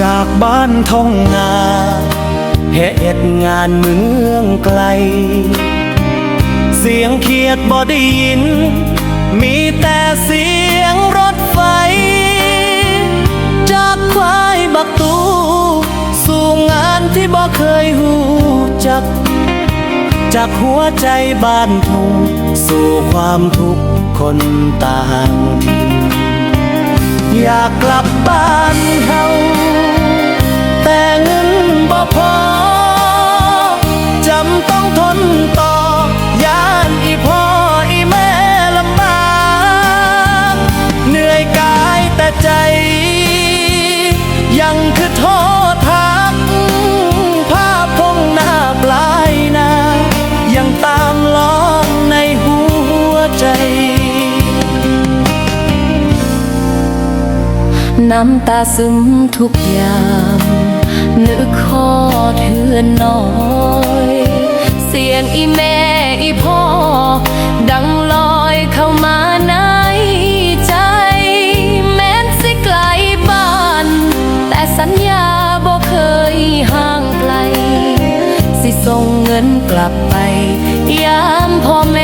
จากบ้านท่องนาเหตุงานเมืองไกล เสียงเขียดบ่ได้ยิน มีแต่เสียงรถไฟ จากควายบักตูสู่งานที่บ่เคยหูจัก จากหัวใจบ้านทุ่งสู่ความทุกข์คนต่าง อยากกลับบ้านเฮา เงินบ่พอ จำต้องทนต่อย่านอีพ่ออีแม่ลำบากเหนื่อยกายแต่ใจ ยังคือโทษทักภาพพงหน้าปลายนายังตามล้องในหัวใจน้ำตาซึมทุกยาม นึกขอเทือนน้อย เสียงอีแม่อีพ่อ ดังลอยเข้ามาในใจ แม้นสิไกลบ้าน แต่สัญญาบ่เคยห่างไกล สิส่งเงินกลับไป ยามพ่อแม่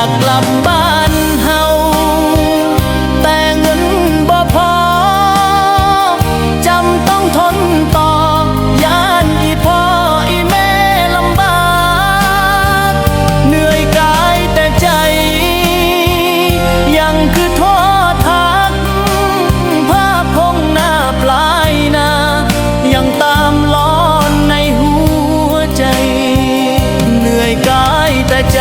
ากกลับบ้านเฮาแต่เงินบ่พอ จำต้องทนต่อยานอีพ่ออีแม่ลำบาก เหนื่อยกายแต่ใจ ยังคือท้อทักภาพคงหน้าปลายนา ยังตามล้อนในหัวใจ เหนื่อยกายแต่ใจ